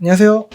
안녕하세요.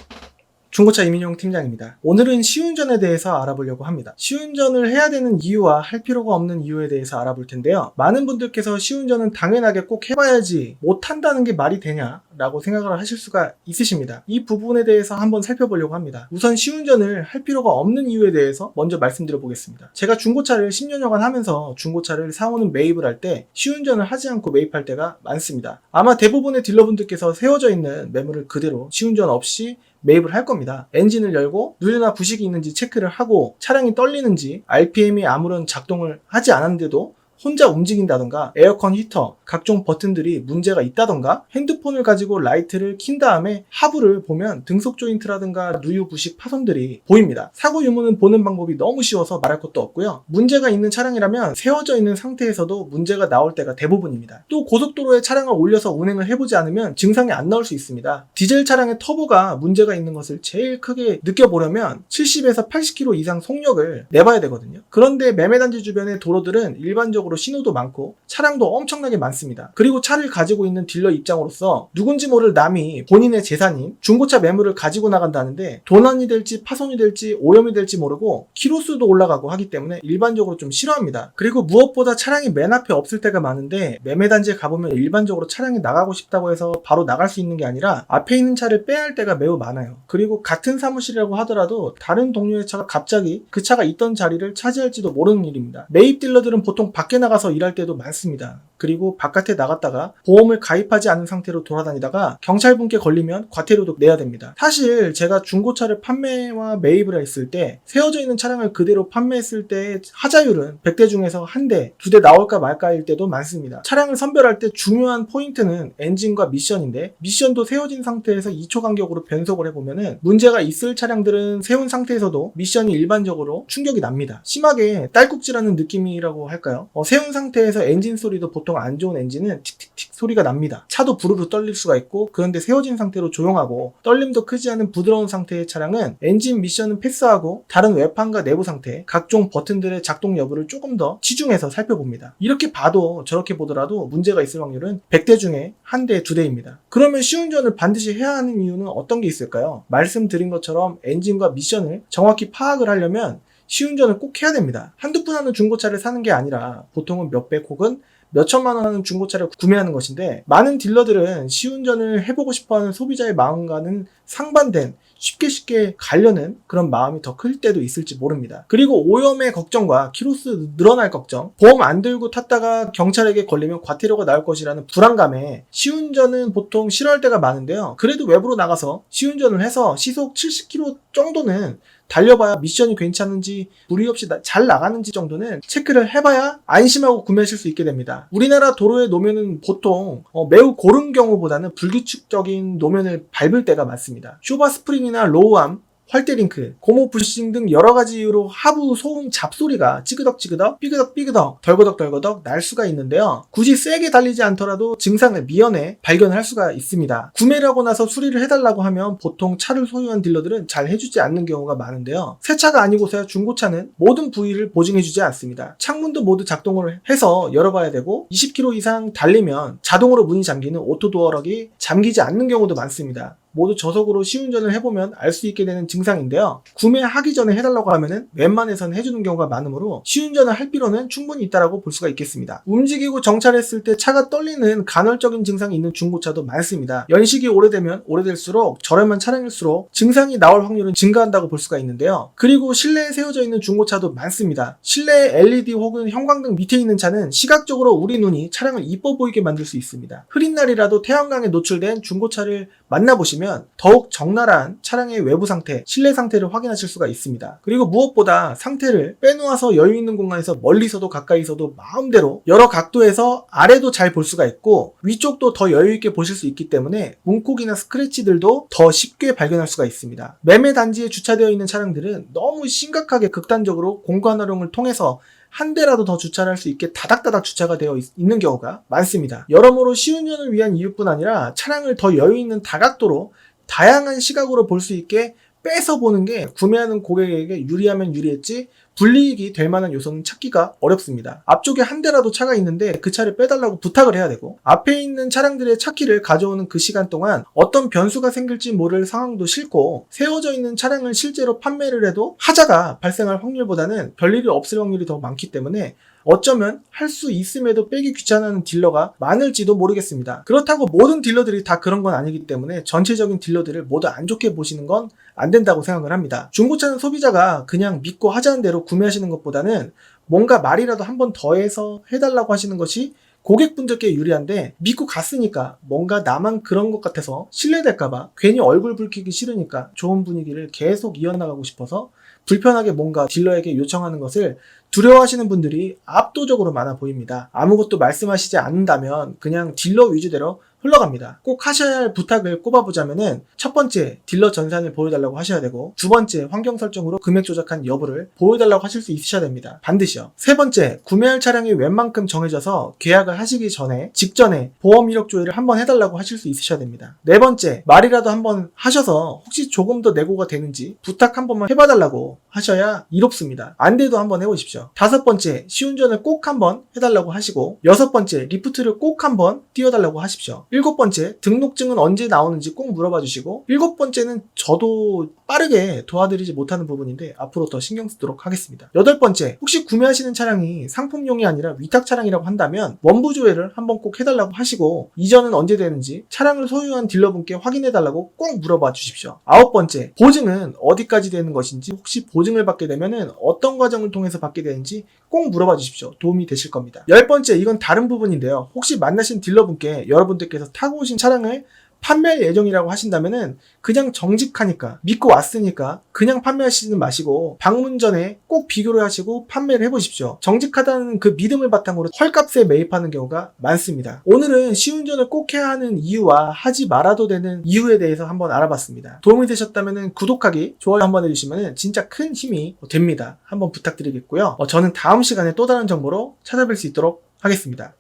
중고차 이민용 팀장입니다. 오늘은 시운전에 대해서 알아보려고 합니다. 시운전을 해야 되는 이유와 할 필요가 없는 이유에 대해서 알아볼 텐데요. 많은 분들께서 시운전은 당연하게 꼭 해봐야지 못한다는 게 말이 되냐? 라고 생각을 하실 수가 있으십니다. 이 부분에 대해서 한번 살펴보려고 합니다. 우선 시운전을 할 필요가 없는 이유에 대해서 먼저 말씀드려 보겠습니다. 제가 중고차를 10년여간 하면서 중고차를 사오는 매입을 할 때 시운전을 하지 않고 매입할 때가 많습니다. 아마 대부분의 딜러분들께서 세워져 있는 매물을 그대로 시운전 없이 매입을 할 겁니다. 엔진을 열고 누유나 부식이 있는지 체크를 하고 차량이 떨리는지 RPM이 아무런 작동을 하지 않았는데도 혼자 움직인다던가 에어컨 히터 각종 버튼들이 문제가 있다던가 핸드폰을 가지고 라이트를 킨 다음에 하부를 보면 등속 조인트라든가 누유 부식 파손들이 보입니다. 사고 유무는 보는 방법이 너무 쉬워서 말할 것도 없고요. 문제가 있는 차량이라면 세워져 있는 상태에서도 문제가 나올 때가 대부분입니다. 또 고속도로에 차량을 올려서 운행을 해보지 않으면 증상이 안 나올 수 있습니다. 디젤 차량의 터보가 문제가 있는 것을 제일 크게 느껴보려면 70에서 80km 이상 속력을 내봐야 되거든요. 그런데 매매단지 주변의 도로들은 일반적으로 신호도 많고 차량도 엄청나게 많습니다. 그리고 차를 가지고 있는 딜러 입장으로서 누군지 모를 남이 본인의 재산인 중고차 매물을 가지고 나간다는데 도난이 될지 파손이 될지 오염이 될지 모르고 키로수도 올라가고 하기 때문에 일반적으로 좀 싫어합니다. 그리고 무엇보다 차량이 맨 앞에 없을 때가 많은데 매매단지에 가보면 일반적으로 차량이 나가고 싶다고 해서 바로 나갈 수 있는 게 아니라 앞에 있는 차를 빼야 할 때가 매우 많아요. 그리고 같은 사무실이라고 하더라도 다른 동료의 차가 갑자기 그 차가 있던 자리를 차지할지도 모르는 일입니다. 매입 딜러들은 보통 밖에 나가서 일할 때도 많습니다. 그리고 바깥에 나갔다가 보험을 가입하지 않은 상태로 돌아다니다가 경찰분께 걸리면 과태료도 내야 됩니다. 사실 제가 중고차를 판매와 매입을 했을 때 세워져 있는 차량을 그대로 판매했을 때 하자율은 100대 중에서 한 대, 두 대 나올까 말까일 때도 많습니다. 차량을 선별할 때 중요한 포인트는 엔진과 미션인데 미션도 세워진 상태에서 2초 간격으로 변속을 해보면은 문제가 있을 차량들은 세운 상태에서도 미션이 일반적으로 충격이 납니다. 심하게 딸꾹질하는 느낌이라고 할까요? 어, 세운 상태에서 엔진 소리도 보통 안 좋은 엔진은 틱틱틱 소리가 납니다. 차도 부르르 떨릴 수가 있고 그런데 세워진 상태로 조용하고 떨림도 크지 않은 부드러운 상태의 차량은 엔진 미션은 패스하고 다른 외판과 내부 상태, 각종 버튼들의 작동 여부를 조금 더 치중해서 살펴봅니다. 이렇게 봐도 저렇게 보더라도 문제가 있을 확률은 100대 중에 한 대, 두 대입니다. 그러면 시운전을 반드시 해야 하는 이유는 어떤 게 있을까요? 말씀드린 것처럼 엔진과 미션을 정확히 파악을 하려면 시운전을 꼭 해야 됩니다. 한두 푼 하는 중고차를 사는 게 아니라 보통은 몇백 혹은 몇 천만 원 하는 중고차를 구매하는 것인데 많은 딜러들은 시운전을 해보고 싶어하는 소비자의 마음과는 상반된 쉽게 쉽게 가려는 그런 마음이 더 클 때도 있을지 모릅니다. 그리고 오염의 걱정과 키로수 늘어날 걱정, 보험 안 들고 탔다가 경찰에게 걸리면 과태료가 나올 것이라는 불안감에 시운전은 보통 싫어할 때가 많은데요. 그래도 외부로 나가서 시운전을 해서 시속 70km 정도는 달려봐야 미션이 괜찮은지 무리 없이 나- 잘 나가는지 정도는 체크를 해봐야 안심하고 구매하실 수 있게 됩니다. 우리나라 도로의 노면은 보통 어, 매우 고른 경우보다는 불규칙적인 노면을 밟을 때가 많습니다. 쇼바 스프링이나 로우암 활대링크, 고무 부싱 등 여러 가지 이유로 하부 소음 잡소리가 찌그덕찌그덕, 삐그덕삐그덕, 덜거덕덜거덕 날 수가 있는데요. 굳이 세게 달리지 않더라도 증상을 미연에 발견할 수가 있습니다. 구매를 하고 나서 수리를 해달라고 하면 보통 차를 소유한 딜러들은 잘 해주지 않는 경우가 많은데요. 새 차가 아니고서야 중고차는 모든 부위를 보증해주지 않습니다. 창문도 모두 작동을 해서 열어봐야 되고 20km 이상 달리면 자동으로 문이 잠기는 오토도어락이 잠기지 않는 경우도 많습니다. 모두 저속으로 시운전을 해보면 알 수 있게 되는 증상인데요. 구매하기 전에 해달라고 하면은 웬만해서는 해주는 경우가 많으므로 시운전을 할 필요는 충분히 있다라고 볼 수가 있겠습니다. 움직이고 정차했을 때 차가 떨리는 간헐적인 증상이 있는 중고차도 많습니다. 연식이 오래되면 오래될수록 저렴한 차량일수록 증상이 나올 확률은 증가한다고 볼 수가 있는데요. 그리고 실내에 세워져 있는 중고차도 많습니다. 실내에 LED 혹은 형광등 밑에 있는 차는 시각적으로 우리 눈이 차량을 이뻐 보이게 만들 수 있습니다. 흐린 날이라도 태양광에 노출된 중고차를 만나보시면 더욱 적나라한 차량의 외부 상태, 실내 상태를 확인하실 수가 있습니다. 그리고 무엇보다 상태를 빼놓아서 여유 있는 공간에서 멀리서도 가까이서도 마음대로 여러 각도에서 아래도 잘 볼 수가 있고 위쪽도 더 여유 있게 보실 수 있기 때문에 문콕이나 스크래치들도 더 쉽게 발견할 수가 있습니다. 매매 단지에 주차되어 있는 차량들은 너무 심각하게 극단적으로 공간 활용을 통해서 한 대라도 더 주차를 할수 있게 다닥다닥 주차가 되어 있, 는 경우가 많습니다. 여러모로 시운전을 위한 이유뿐 아니라 차량을 더 여유 있는 다각도로 다양한 시각으로 볼 수 있게 빼서 보는 게 구매하는 고객에게 유리하면 유리했지 불리익이 될 만한 요소는 찾기가 어렵습니다. 앞쪽에 한 대라도 차가 있는데 그 차를 빼달라고 부탁을 해야 되고 앞에 있는 차량들의 차키를 가져오는 그 시간 동안 어떤 변수가 생길지 모를 상황도 싫고 세워져 있는 차량을 실제로 판매를 해도 하자가 발생할 확률보다는 별일이 없을 확률이 더 많기 때문에 어쩌면 할 수 있음에도 빼기 귀찮은 딜러가 많을지도 모르겠습니다. 그렇다고 모든 딜러들이 다 그런 건 아니기 때문에 전체적인 딜러들을 모두 안 좋게 보시는 건 안 된다고 생각을 합니다. 중고차는 소비자가 그냥 믿고 하자는 대로 구매하시는 것보다는 뭔가 말이라도 한 번 더해서 해달라고 하시는 것이 고객분들께 유리한데 믿고 갔으니까 뭔가 나만 그런 것 같아서 신뢰될까봐 괜히 얼굴 붉히기 싫으니까 좋은 분위기를 계속 이어나가고 싶어서 불편하게 뭔가 딜러에게 요청하는 것을 두려워하시는 분들이 압도적으로 많아 보입니다. 아무것도 말씀하시지 않는다면 그냥 딜러 위주대로 흘러갑니다. 꼭 하셔야 할 부탁을 꼽아보자면은 첫 번째 딜러 전산을 보여달라고 하셔야 되고 두 번째 환경 설정으로 금액 조작한 여부를 보여달라고 하실 수 있으셔야 됩니다. 반드시요. 세 번째 구매할 차량이 웬만큼 정해져서 계약을 하시기 전에 직전에 보험 이력 조회를 한번 해달라고 하실 수 있으셔야 됩니다. 네 번째 말이라도 한번 하셔서 혹시 조금 더 내고가 되는지 부탁 한 번만 해봐달라고 하셔야 이롭습니다. 안 돼도 한번 해보십시오. 다섯 번째 시운전을 꼭 한번 해달라고 하시고 여섯 번째 리프트를 꼭 한번 띄워달라고 하십시오. 일곱 번째 등록증은 언제 나오는지 꼭 물어봐 주시고 일곱 번째는 저도 빠르게 도와드리지 못하는 부분인데 앞으로 더 신경 쓰도록 하겠습니다. 여덟 번째 혹시 구매하시는 차량이 상품용이 아니라 위탁 차량이라고 한다면 원부 조회를 한번 꼭 해달라고 하시고 이전은 언제 되는지 차량을 소유한 딜러분께 확인해달라고 꼭 물어봐 주십시오. 아홉 번째 보증은 어디까지 되는 것인지 혹시 보증을 받게 되면은 어떤 과정을 통해서 받게 되는지 꼭 물어봐 주십시오. 도움이 되실 겁니다. 열 번째 이건 다른 부분인데요. 혹시 만나신 딜러분께 여러분들께서 타고 오신 차량을 판매할 예정이라고 하신다면은 그냥 정직하니까 믿고 왔으니까 그냥 판매하시는 마시고 방문 전에 꼭 비교를 하시고 판매를 해보십시오. 정직하다는 그 믿음을 바탕으로 헐값에 매입하는 경우가 많습니다. 오늘은 시운전을 꼭 해야 하는 이유와 하지 말아도 되는 이유에 대해서 한번 알아봤습니다. 도움이 되셨다면 구독하기, 좋아요 한번 해주시면 진짜 큰 힘이 됩니다. 한번 부탁드리겠고요. 어, 저는 다음 시간에 또 다른 정보로 찾아뵐 수 있도록 하겠습니다.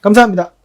감사합니다.